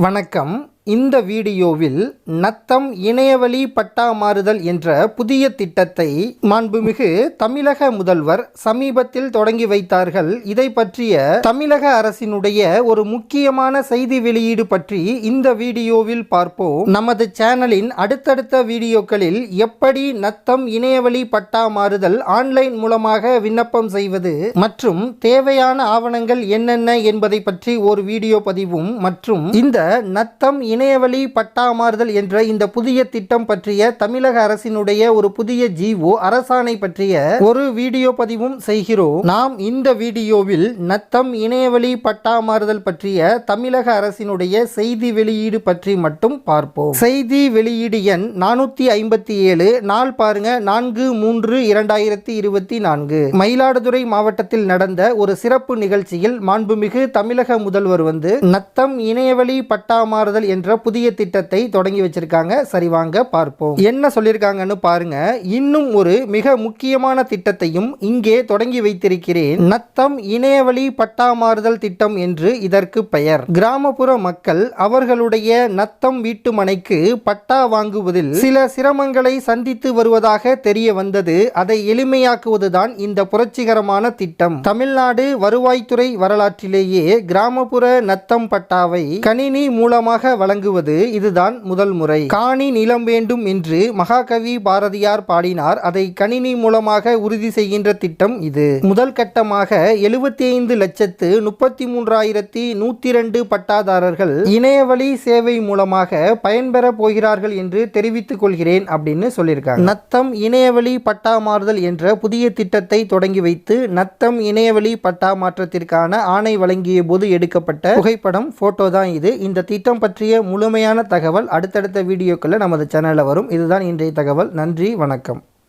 வணக்கம். இந்த வீடியோவில் நத்தம் இணையவழி பட்டா மாறுதல் என்ற புதிய திட்டத்தை மாண்புமிகு தமிழக முதல்வர் சமீபத்தில் தொடங்கி வைத்தார்கள். இதை பற்றிய தமிழக அரசினுடைய ஒரு முக்கியமான செய்தி வெளியீடு பற்றி இந்த வீடியோவில் பார்ப்போம். நமது சேனலின் அடுத்தடுத்த வீடியோக்களில் எப்படி நத்தம் இணையவழி பட்டா மாறுதல் ஆன்லைன் மூலமாக விண்ணப்பம் செய்வது மற்றும் தேவையான ஆவணங்கள் என்னென்ன என்பதை பற்றி ஒரு வீடியோ பதிவும் மற்றும் இந்த நத்தம் இணையவழி பட்டா மாறுதல் என்ற இந்த புதிய திட்டம் பற்றிய தமிழக அரசினுடைய ஒரு புதிய ஜீவோ அரசாணை பற்றிய ஒரு வீடியோ பதிவும் செய்கிறோம். நாம் இந்த வீடியோவில் நத்தம் இணையவழி பட்டா மாறுதல் பற்றிய தமிழக அரசினுடைய செய்தி வெளியீடு பற்றி மட்டும் பார்ப்போம். செய்தி வெளியீடு எண் நானூத்தி ஐம்பத்தி ஏழு. நாள் பாருங்க நான்கு மூன்று இரண்டாயிரத்தி இருபத்தி நான்கு. மயிலாடுதுறை மாவட்டத்தில் நடந்த ஒரு சிறப்பு நிகழ்ச்சியில் மாண்புமிகு தமிழக முதல்வர் வந்து நத்தம் இணையவழி பட்டா மாறுதல் என்ற புதிய திட்டத்தை தொடங்கி வச்சிருக்காங்க. சரி வாங்க பார்ப்போம். என்ன சொல்லியிருக்காங்கன்னு பாருங்க. இன்னும் ஒரு மிக முக்கியமான திட்டத்தையும் இங்கே தொடங்கி வைத்திருக்கிறேன். நத்தம் இணையவழி பட்டா மாறுதல் திட்டம் என்று இதற்கு பெயர். கிராமப்புற மக்கள் அவர்களுடைய நத்தம் வீட்டு மனைக்கு பட்டா வாங்குவதில் சில சிரமங்களை சந்தித்து வருவதாக தெரிய வந்தது. அதை எளிமையாக்குவதுதான் இந்த புரட்சிகரமான திட்டம். தமிழ்நாடு வருவாய்த்துறை வரலாற்றிலேயே கிராமப்புற நத்தம் பட்டாவை கணினி மூலமாக வழங்குவது இதுதான் முதல் முறை. காணி நிலம் வேண்டும் என்று மகாகவி பாரதியார் பாடினார். அதை கணினி மூலமாக உறுதி செய்கின்ற திட்டம் இது. முதல் கட்டமாக எழுபத்தி ஐந்து லட்சத்து முப்பத்தி மூன்றாயிரத்தி நூத்தி ரெண்டு பட்டாதாரர்கள் இணையவழி சேவை மூலமாக பயன்பெற போகிறார்கள் என்று தெரிவித்துக் கொள்கிறேன் அப்படின்னு சொல்லியிருக்காங்க. நத்தம் இணையவழி பட்டா மாறுதல் என்ற புதிய திட்டத்தை தொடங்கி வைத்து நத்தம் இணையவழி பட்டா மாற்றத்திற்கான ஆணை வழங்கிய போது எடுக்கப்பட்ட புகைப்படம் போட்டோ தான் இது. இந்த திட்டம் பற்றிய முழுமையான தகவல் அடுத்தடுத்த வீடியோக்களில் நமது சேனலில் வரும். இதுதான் இன்றைய தகவல். நன்றி வணக்கம்.